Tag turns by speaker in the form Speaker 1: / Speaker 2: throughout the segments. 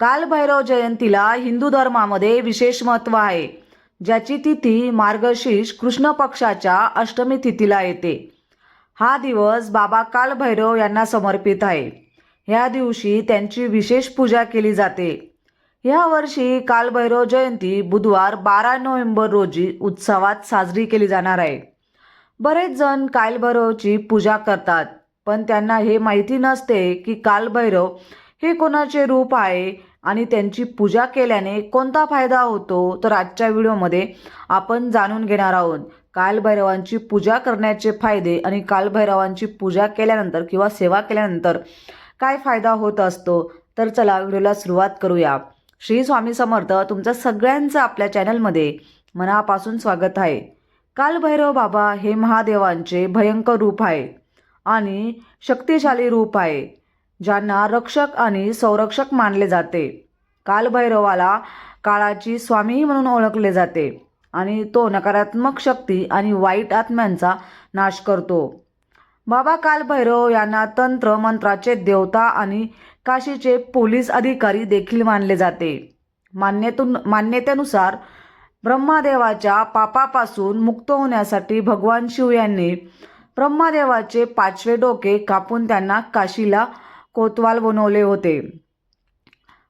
Speaker 1: कालभैरव जयंतीला हिंदू धर्मामध्ये विशेष महत्त्व आहे ज्याची तिथी मार्गशीर्ष कृष्ण पक्षाच्या अष्टमी तिथीला येते. हा दिवस बाबा कालभैरव यांना समर्पित आहे. ह्या दिवशी त्यांची विशेष पूजा केली जाते. ह्या वर्षी कालभैरव जयंती बुधवार बारा नोव्हेंबर रोजी उत्सवात साजरी केली जाणार आहे. बरेच जण कालभैरवची पूजा करतात पण त्यांना हे माहिती नसते की कालभैरव हे कोणाचे रूप आहे? आणि त्यांची पूजा केल्याने कोणता फायदा होतो? तर आजच्या व्हिडिओमध्ये आपण जाणून घेणार आहोत. कालभैरवांची पूजा करण्याचे फायदे आणि कालभैरवांची पूजा केल्यानंतर किंवा सेवा केल्यानंतर काय फायदा होत असतो? तर चला व्हिडिओला सुरुवात करूया. श्री स्वामी समर्थ तुमचं सगळ्यांचं आपल्या चॅनलमध्ये मनापासून स्वागत आहे. कालभैरव बाबा हे महादेवांचे भयंकर रूप आहे आणि शक्तिशाली रूप आहे. ज्यांना रक्षक आणि संरक्षक मानले जाते. कालभैरवाला काळाची स्वामीही म्हणून ओळखले जाते आणि तो नकारात्मक शक्ती आणि वाईट आत्म्यांचा नाश करतो. बाबा कालभैरव यांना तंत्र मंत्राचे देवता आणि काशीचे पोलीस अधिकारी देखील मानले जाते. मान्यतून मान्यतेनुसार ब्रह्मादेवाच्या पापापासून मुक्त होण्यासाठी भगवान शिव यांनी ब्रह्मादेवाचे पाचवे डोके कापून त्यांना काशीला कोतवाल बनवले होते.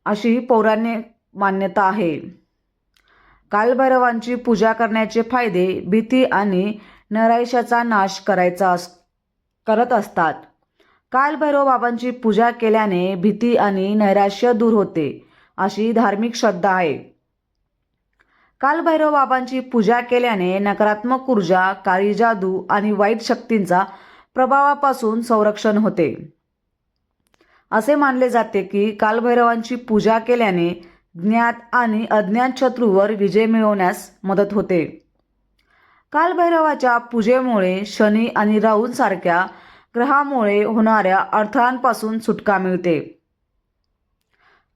Speaker 1: अशी पौराणिक मान्यता आहे. कालभैरवांची पूजा करण्याचे फायदे भीती आणि नैराश्याचा नाश करायचा अस करत असतात. कालभैरव बाबांची पूजा केल्याने भीती आणि नैराश्य दूर होते अशी धार्मिक श्रद्धा आहे. कालभैरव बाबांची पूजा केल्याने नकारात्मक ऊर्जा काळी जादू आणि वाईट शक्तींचा प्रभावापासून संरक्षण होते. असे मानले जाते की कालभैरवांची पूजा केल्याने ज्ञात आणि अज्ञात शत्रूवर विजय मिळवण्यास मदत होते. कालभैरवाच्या पूजेमुळे शनी आणि राहूंसारख्या ग्रहामुळे होणाऱ्या अडथळांपासून सुटका मिळते.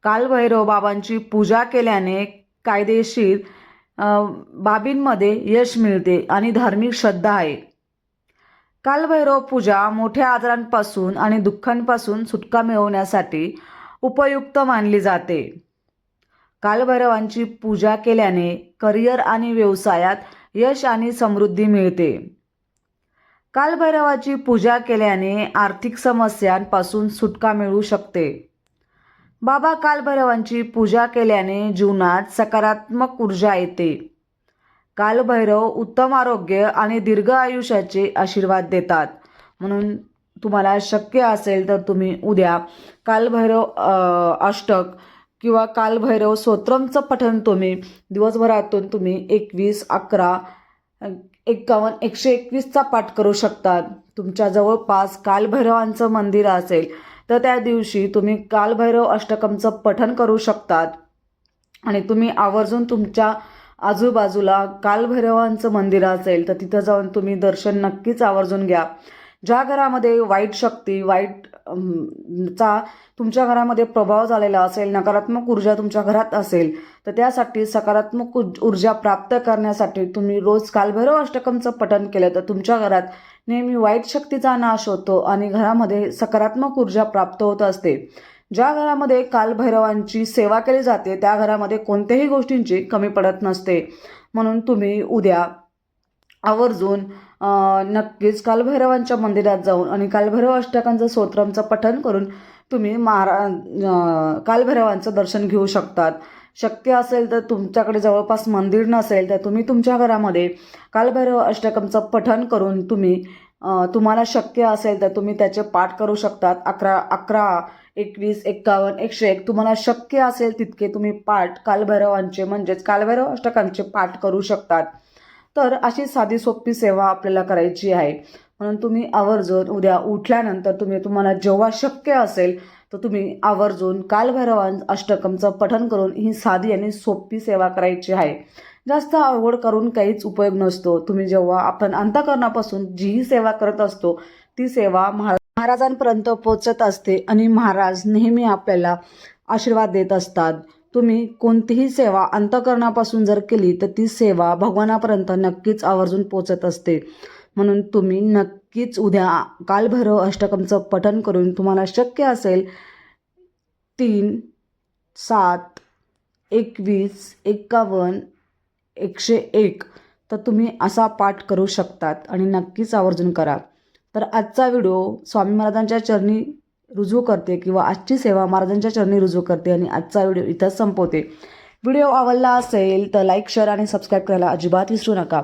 Speaker 1: कालभैरव बाबांची पूजा केल्याने कायदेशीर बाबींमध्ये यश मिळते आणि धार्मिक श्रद्धा आहे. कालभैरव पूजा मोठ्या आजारांपासून आणि दुःखांपासून सुटका मिळवण्यासाठी उपयुक्त मानली जाते. कालभैरवांची पूजा केल्याने करिअर आणि व्यवसायात यश आणि समृद्धी मिळते. कालभैरवाची पूजा केल्याने आर्थिक समस्यांपासून सुटका मिळू शकते. बाबा कालभैरवांची पूजा केल्याने जीवनात सकारात्मक ऊर्जा येते. कालभैरव उत्तम आरोग्य आणि दीर्घ आयुष्याचे आशीर्वाद देतात. म्हणून तुम्हाला शक्य असेल तर तुम्ही उद्या कालभैरव अष्टक किंवा कालभैरव स्तोत्रमचं पठण तुम्ही दिवसभरातून तुम्ही एकवीस अकरा एक्कावन्न एकशे एकवीसचा पाठ करू शकतात. तुमच्या जवळपास कालभैरवांचं मंदिर असेल तर त्या दिवशी तुम्ही कालभैरव अष्टकमचं पठण करू शकतात. आणि तुम्ही आवर्जून तुमच्या आजूबाजूला कालभैरवांचं मंदिर असेल तर तिथं जाऊन तुम्ही दर्शन नक्कीच आवर्जून घ्या. ज्या घरामध्ये वाईट शक्ती वाईट चा तुमच्या घरामध्ये प्रभाव झालेला असेल नकारात्मक ऊर्जा तुमच्या घरात असेल तर त्यासाठी सकारात्मक ऊर्जा प्राप्त करण्यासाठी तुम्ही रोज कालभैरव अष्टकमचं पठण केलं तर तुमच्या घरात नेहमी वाईट शक्तीचा नाश होतो आणि घरामध्ये सकारात्मक ऊर्जा प्राप्त होत असते. ज्या घरामध्ये कालभैरवांची सेवा केली जाते त्या घरामध्ये कोणत्याही गोष्टींची कमी पडत नसते. म्हणून तुम्ही उद्या आवर्जून नक्कीच कालभैरवांच्या मंदिरात जाऊन आणि कालभैरव अष्टकांचं स्तोत्रमचं पठन करून तुम्ही महारा कालभैरवांचं दर्शन घेऊ शकतात. शक्य असेल तर तुमच्याकडे जवळपास मंदिर नसेल तर तुम्ही तुमच्या घरामध्ये कालभैरव अष्टकमचं पठन करून तुम्ही तुम्हाला शक्य असेल तर तुम्ही त्याचे पाठ करू शकतात. अकरा अकरा एकवीस एक्कावन्न एकशे एक. तुम्हाला शक्य असेल तितके तुम्ही पाठ कालभैरवांचे म्हणजेच कालभैरव अष्टकांचे पाठ करू शकतात. तर अशी साधी सोपी सेवा आपल्याला करायची आहे. म्हणून तुम्ही आवर्जून उद्या उठल्यानंतर तुम्ही तुम्हाला जेव्हा शक्य असेल तर तुम्ही आवर्जून कालभैरवां अष्टकमचं पठण करून ही साधी आणि सोपी सेवा करायची आहे. जास्त आवड करून काहीच उपयोग नसतो. तुम्ही जेव्हा आपण अंतकरणापासून जी सेवा करत असतो ती सेवा महा महाराजांपर्यंत पोचत असते आणि महाराज नेहमी आपल्याला आशीर्वाद देत असतात. तुम्ही कोणतीही सेवा अंतकरणापासून जर केली तर ती सेवा भगवानापर्यंत नक्कीच आवर्जून पोचत असते. म्हणून तुम्ही नक्कीच उद्या कालभैरव अष्टकमचं पठण करून तुम्हाला शक्य असेल तीन सात एकवीस एक्कावन्न एकशे एक. तर तुम्ही असा पाठ करू शकतात आणि नक्कीच आवर्जून करा. तर आजचा व्हिडिओ स्वामी महाराजांच्या चरणी रुजू करते किंवा आजची सेवा महाराजांच्या चरणी रुजू करते आणि आजचा व्हिडिओ इथंच संपवते. व्हिडिओ आवडला असेल तर लाईक शेअर आणि सबस्क्राईब करायला अजिबात विसरू नका.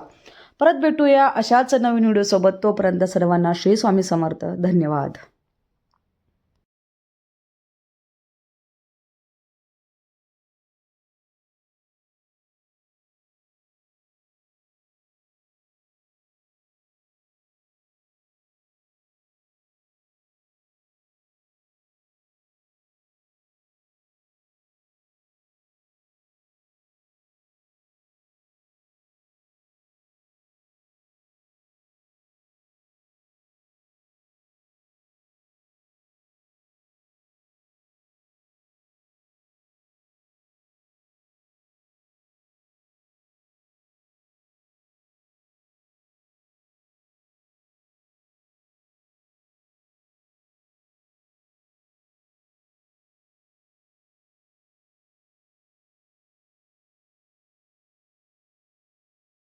Speaker 1: परत भेटूया अशाच नवीन व्हिडिओसोबत. तोपर्यंत सर्वांना श्री स्वामी समर्थ. धन्यवाद.